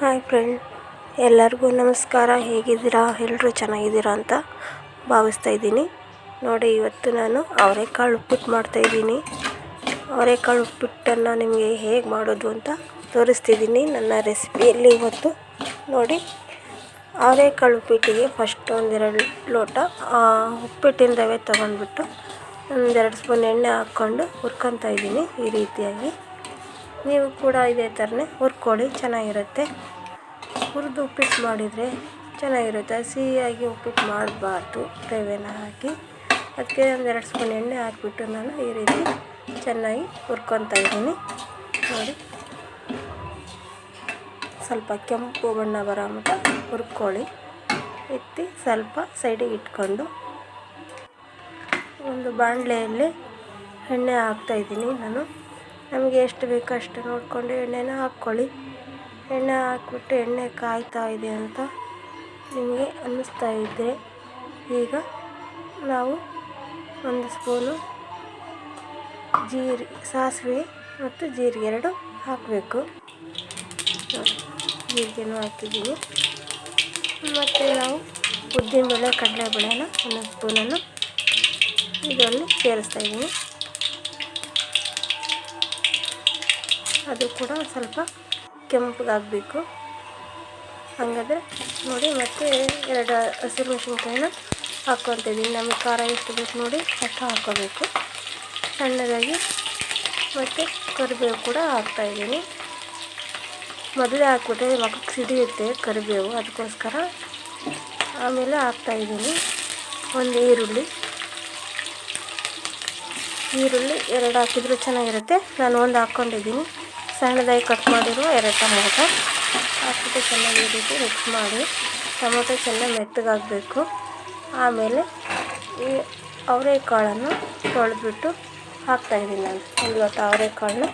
Hi friend ಎಲ್ಲರಿಗೂ ನಮಸ್ಕಾರ. ಹೇಗಿದ್ದೀರಾ? ಎಲ್ಲರೂ ಚೆನ್ನಾಗಿದ್ದೀರಾ ಅಂತ ಭಾವಿಸ್ತಾ ಇದ್ದೀನಿ. ನೋಡಿ, ಇವತ್ತು ನಾನು ಅವರೆಕಾಳು ಉಪ್ಪಿಟ್ಟು ಮಾಡ್ತಾಯಿದ್ದೀನಿ ಅವರೆಕಾಳು ಉಪ್ಪಿಟ್ಟನ್ನು ನಿಮಗೆ ಹೇಗೆ ಮಾಡೋದು ಅಂತ ತೋರಿಸ್ತಿದ್ದೀನಿ ನನ್ನ ರೆಸಿಪಿಯಲ್ಲಿ ಇವತ್ತು. ನೋಡಿ, ಅವರೆಕಾಳು ಉಪ್ಪಿಟ್ಟಿಗೆ ಫಸ್ಟ್ ಒಂದೆರಡು ಲೋಟ ಉಪ್ಪಿಟ್ಟಿನ ರವೆ ತೊಗೊಂಡ್ಬಿಟ್ಟು ಒಂದೆರಡು ಸ್ಪೂನ್ ಎಣ್ಣೆ ಹಾಕ್ಕೊಂಡು ಹುರ್ಕೊತಾ ಇದ್ದೀನಿ ಈ ರೀತಿಯಾಗಿ. ನೀವು ಕೂಡ ಇದೇ ಥರನೇ ಹುರ್ಕೊಳ್ಳಿ, ಚೆನ್ನಾಗಿರುತ್ತೆ. ಹುರಿದು ಉಪ್ಪಿಟ್ಟು ಮಾಡಿದರೆ ಚೆನ್ನಾಗಿರುತ್ತೆ. ಸಿಹಿಯಾಗಿ ಉಪ್ಪಿಟ್ಟು ಮಾಡಬಾರ್ದು. ರವೆನ ಹಾಕಿ ಅದಕ್ಕೆ ಒಂದೆರಡು ಸ್ಪೂನ್ ಎಣ್ಣೆ ಹಾಕಿಬಿಟ್ಟು ನಾನು ಈ ರೀತಿ ಚೆನ್ನಾಗಿ ಹುರ್ಕೊತಾ ಇದ್ದೀನಿ. ನೋಡಿ. ಸ್ವಲ್ಪ ಕೆಂಪು ಬಣ್ಣ ಬರೋ ಮಟ್ಟ ಹುರ್ಕೊಳ್ಳಿ. ಎತ್ತಿ ಸ್ವಲ್ಪ ಸೈಡಿಗೆ ಇಟ್ಕೊಂಡು ಒಂದು ಬಾಣಲೆಯಲ್ಲಿ ಎಣ್ಣೆ ಹಾಕ್ತಾಯಿದ್ದೀನಿ ನಾನು. ನಮಗೆ ಎಷ್ಟು ಬೇಕೋ ಅಷ್ಟು ನೋಡಿಕೊಂಡು ಎಣ್ಣೆನ ಹಾಕ್ಕೊಳ್ಳಿ. ಎಣ್ಣೆ ಹಾಕ್ಬಿಟ್ಟು ಎಣ್ಣೆ ಕಾಯ್ತಾ ಇದೆ ಅಂತ ನಿಮಗೆ ಅನ್ನಿಸ್ತಾ ಇದ್ದರೆ ಈಗ ನಾವು ಒಂದು ಸ್ಪೂನು ಜೀರಿ, ಸಾಸಿವೆ ಮತ್ತು ಜೀರಿಗೆ ಎರಡು ಹಾಕಬೇಕು. ಜೀರಿಗೆನೂ ಹಾಕಿದ್ದೀವಿ. ಮತ್ತು ನಾವು ಉದ್ದಿನಬೇಳೆ, ಕಡಲೆಬೇಳೆನ ಒಂದು ಸ್ಪೂನನ್ನು ಇದರಲ್ಲಿ ಸೇರಿಸ್ತಾ ಇದ್ದೀನಿ. ಅದು ಕೂಡ ಸ್ವಲ್ಪ ಕೆಂಪಗಾಗಬೇಕು. ಹಾಗಾದರೆ ನೋಡಿ ಮತ್ತೆ ಎರಡು ಹಸಿರು ಮೆಣಸಿನ್ಕಾಯಿನ ಹಾಕ್ಕೊತಿದ್ದೀನಿ ನಮಗೆ ಖಾರ ಎಷ್ಟು ಬೇಕು ನೋಡಿ ಅಷ್ಟು ಹಾಕ್ಕೋಬೇಕು. ಸಣ್ಣದಾಗಿ ಮತ್ತು ಕರಿಬೇವು ಕೂಡ ಹಾಕ್ತಾಯಿದ್ದೀನಿ ಮೊದಲೇ ಹಾಕ್ಬಿಟ್ರೆ ಮಗಕ್ಕೆ ಸಿಡಿಯುತ್ತೆ ಕರಿಬೇವು. ಅದಕ್ಕೋಸ್ಕರ ಆಮೇಲೆ ಹಾಕ್ತಾಯಿದ್ದೀನಿ ಒಂದು ಈರುಳ್ಳಿ. ಈರುಳ್ಳಿ ಎರಡು ಹಾಕಿದರೂ ಚೆನ್ನಾಗಿರುತ್ತೆ. ನಾನು ಒಂದು ಹಾಕ್ಕೊಂಡಿದ್ದೀನಿ. ಸಣ್ಣದಾಗಿ ಕಟ್ ಮಾಡಿರೋ ಎರಡು ಟೊಮೊಟೊ. ಹಾಕಿಬಿಟ್ಟು ಚೆನ್ನಾಗಿ ಈ ರೀತಿ ಮಿಕ್ಸ್ ಮಾಡಿ. ಟೊಮೊಟೊ ಚೆನ್ನಾಗಿ ಮೆತ್ತಗಾಗಬೇಕು. ಆಮೇಲೆ ಈ ಅವರೆಕಾಳನ್ನು ತೊಳೆದ್ಬಿಟ್ಟು ಹಾಕ್ತಾಯಿದ್ದೀನಿ ನಾನು. ಒಂದು ಲೋಟ ಅವರೆಕಾಳನ್ನ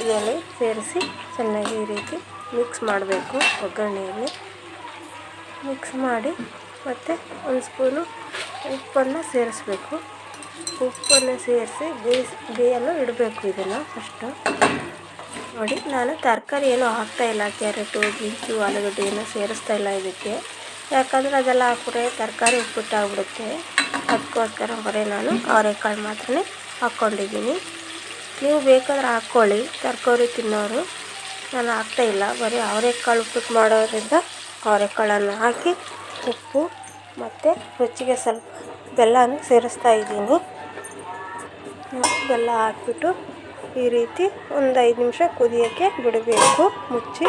ಇದರಲ್ಲಿ ಸೇರಿಸಿ ಚೆನ್ನಾಗಿ ಈ ರೀತಿ ಮಿಕ್ಸ್ ಮಾಡಬೇಕು ಒಗ್ಗರಣೆಯಲ್ಲಿ. ಮಿಕ್ಸ್ ಮಾಡಿ ಮತ್ತು ಒಂದು ಸ್ಪೂನು ಉಪ್ಪನ್ನು ಸೇರಿಸ್ಬೇಕು. ಉಪ್ಪನ್ನು ಸೇರಿಸಿ ಬೇಯಿಸಿ ಬೇಯಲು ಇಡಬೇಕು ಇದನ್ನು ಫಸ್ಟು. ನೋಡಿ, ನಾನು ತರಕಾರಿ ಏನೂ ಹಾಕ್ತಾಯಿಲ್ಲ ಕ್ಯಾರೆಟು ಬೀನ್ಸು ಆಲೂಗಡ್ಡೆ ಏನೂ ಸೇರಿಸ್ತಾ ಇಲ್ಲ ಇದಕ್ಕೆ. ಯಾಕಂದರೆ ಅದೆಲ್ಲ ಹಾಕ್ಬಿಟ್ರೆ ತರಕಾರಿ ಉಪ್ಪಿಟ್ಟಾಗ್ಬಿಡುತ್ತೆ ಅದಕ್ಕೋಸ್ಕರ ಬರೀ ನಾನು ಅವರೆಕಾಳು ಮಾತ್ರ ಹಾಕ್ಕೊಂಡಿದ್ದೀನಿ. ನೀವು ಬೇಕಾದ್ರೆ ಹಾಕ್ಕೊಳ್ಳಿ, ತರಕಾರಿ ತಿನ್ನೋರು. ನಾನು ಹಾಕ್ತಾಯಿಲ್ಲ ಬರೀ ಅವರೆಕಾಳು ಉಪ್ಪಿಟ್ಟು ಮಾಡೋದ್ರಿಂದ ಅವರೆಕಾಳನ್ನು ಹಾಕಿ ಉಪ್ಪು ಮತ್ತು ರುಚಿಗೆ ಸ್ವಲ್ಪ ಬೆಲ್ಲನೂ ಸೇರಿಸ್ತಾ ಇದ್ದೀನಿ. ಬೆಲ್ಲ ಹಾಕ್ಬಿಟ್ಟು ಈ ರೀತಿ ಒಂದು ಐದು ನಿಮಿಷ ಕುದಿಯೋಕ್ಕೆ ಬಿಡಬೇಕು, ಮುಚ್ಚಿ.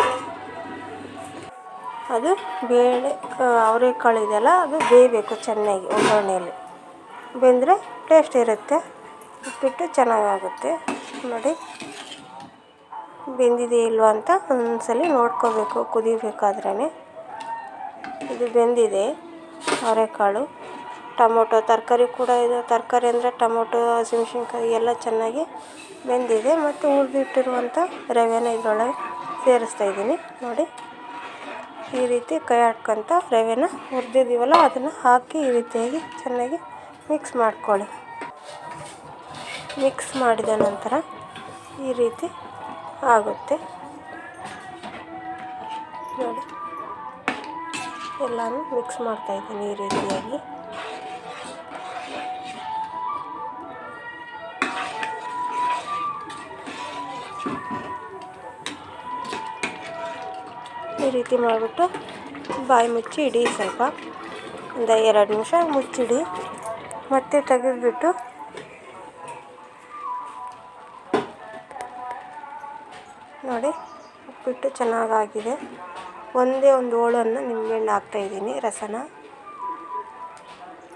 ಅದು ಬೇಳೆ ಅವರೆಕಾಳು ಇದೆಯಲ್ಲ, ಅದು ಬೇಯಬೇಕು ಚೆನ್ನಾಗಿ ಒಗ್ಗರಣೆಯಲ್ಲಿ. ಬೆಂದರೆ ಟೇಸ್ಟ್ ಇರುತ್ತೆ, ಉಪ್ಪಿಟ್ಟು ಚೆನ್ನಾಗಾಗುತ್ತೆ. ನೋಡಿ ಬೆಂದಿದೆ ಇಲ್ವ ಅಂತ ಒಂದ್ಸಲಿ ನೋಡ್ಕೋಬೇಕು, ಕುದಿಬೇಕಾದ್ರೇ. ಇದು ಬೆಂದಿದೆ ಅವರೆಕಾಳು. ಟೊಮೊಟೊ ತರಕಾರಿ ಕೂಡ ಇದೆ. ತರಕಾರಿ ಅಂದರೆ ಟೊಮೊಟೊ, ಹಸಿಮೆಣ್ಸಿನ್ಕಾಯಿ ಎಲ್ಲ ಚೆನ್ನಾಗಿ ಬೆಂದಿದೆ ಮತ್ತು ಹುರಿದಿಟ್ಟಿರುವಂಥ ರವೆನ ಇದರೊಳಗೆ ಸೇರಿಸ್ತಾ ಇದ್ದೀನಿ. ನೋಡಿ, ಈ ರೀತಿ ಕೈ ಆಡ್ಕೊತ ರವೆನ ಹುರಿದಿದ್ದೀವಲ್ಲ, ಅದನ್ನು ಹಾಕಿ ಈ ರೀತಿಯಾಗಿ ಚೆನ್ನಾಗಿ ಮಿಕ್ಸ್ ಮಾಡ್ಕೊಳ್ಳಿ. ಮಿಕ್ಸ್ ಮಾಡಿದ ನಂತರ ಈ ರೀತಿ ಆಗುತ್ತೆ. ನೋಡಿ, ಎಲ್ಲನೂ ಮಿಕ್ಸ್ ಮಾಡ್ತಾಯಿದ್ದೀನಿ ಈ ರೀತಿಯಾಗಿ. ಈ ರೀತಿ ಮಾಡಿಬಿಟ್ಟು ಬಾಯಿ ಮುಚ್ಚಿ ಇಡಿ ಸ್ವಲ್ಪ. ಒಂದು ಎರಡು ನಿಮಿಷ ಮುಚ್ಚಿಡಿ. ಮತ್ತೆ ತೆಗೆದುಬಿಟ್ಟು ನೋಡಿ, ಉಪ್ಪಿಟ್ಟು ಚೆನ್ನಾಗಾಗಿದೆ. ಒಂದೇ ಒಂದು ಹೋಳನ್ನು ನಿಂಬೆಹಣ್ಣು ಹಾಕ್ತಾಯಿದ್ದೀನಿ ರಸನ.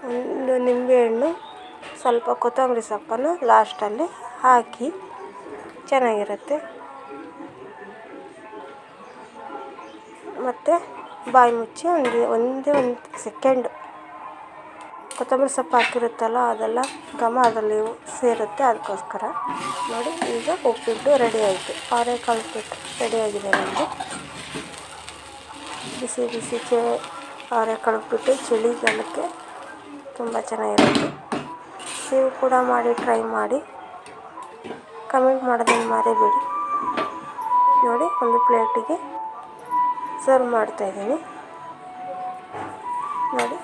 ಒಂದು ನಿಂಬೆಹಣ್ಣು ಸ್ವಲ್ಪ ಕೊತ್ತಂಬರಿ ಸೊಪ್ಪನ್ನು ಲಾಸ್ಟಲ್ಲಿ ಹಾಕಿ ಚೆನ್ನಾಗಿರುತ್ತೆ. ಮತ್ತು ಬಾಯಿ ಮುಚ್ಚಿ ಒಂದು, ಒಂದೇ ಒಂದು ಸೆಕೆಂಡ್ ಕೊತ್ತಂಬರಿ ಸೊಪ್ಪು ಹಾಕಿರುತ್ತಲ್ಲ, ಅದೆಲ್ಲ ಘಮ ಅದರಲ್ಲಿ ಸೇರುತ್ತೆ, ಅದಕ್ಕೋಸ್ಕರ. ನೋಡಿ, ಈಗ ಉಪ್ಪಿಟ್ಟು ರೆಡಿ ಆಯಿತು. ಅವರೆಕಾಳು ಉಪ್ಪಿಟ್ಟು ರೆಡಿಯಾಗಿದೆ ನಮಗೆ ಬಿಸಿ ಬಿಸಿ ಚೆ ಅವರೆಕಾಳು ಉಪ್ಪಿಟ್ಟು ಚಳಿಗಾಲಕ್ಕೆ ತುಂಬ ಚೆನ್ನಾಗಿರುತ್ತೆ. ನೀವು ಕೂಡ ಮಾಡಿ ಟ್ರೈ ಮಾಡಿ. ಕಮೆಂಟ್ ಮಾಡೋದನ್ನು ಮರೆಯಬೇಡಿ ನೋಡಿ, ಒಂದು ಪ್ಲೇಟಿಗೆ ಸರ್ವ್ ಮಾಡ್ತಾಯಿದ್ದೀನಿ ನೋಡಿ,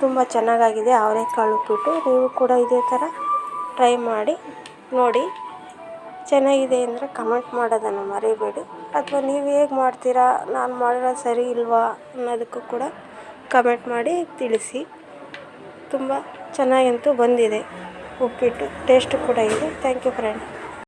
ತುಂಬ ಚೆನ್ನಾಗಾಗಿದೆ ಅವರೆಕಾಳು ಉಪ್ಪಿಟ್ಟು. ನೀವು ಕೂಡ ಇದೇ ಥರ ಟ್ರೈ ಮಾಡಿ, ನೋಡಿ, ಚೆನ್ನಾಗಿದೆ ಅಂದರೆ ಕಮೆಂಟ್ ಮಾಡೋದನ್ನು ಮರಿಬೇಡಿ. ಅಥವಾ ನೀವು ಹೇಗೆ ಮಾಡ್ತೀರಾ, ನಾನು ಮಾಡಿರೋದು ಸರಿ ಇಲ್ವಾ ಅನ್ನೋದಕ್ಕೂ ಕೂಡ ಕಮೆಂಟ್ ಮಾಡಿ ತಿಳಿಸಿ. ತುಂಬ ಚೆನ್ನಾಗಂತೂ ಬಂದಿದೆ ಉಪ್ಪಿಟ್ಟು, ಟೇಸ್ಟು ಕೂಡ ಇದೆ. Thank you friend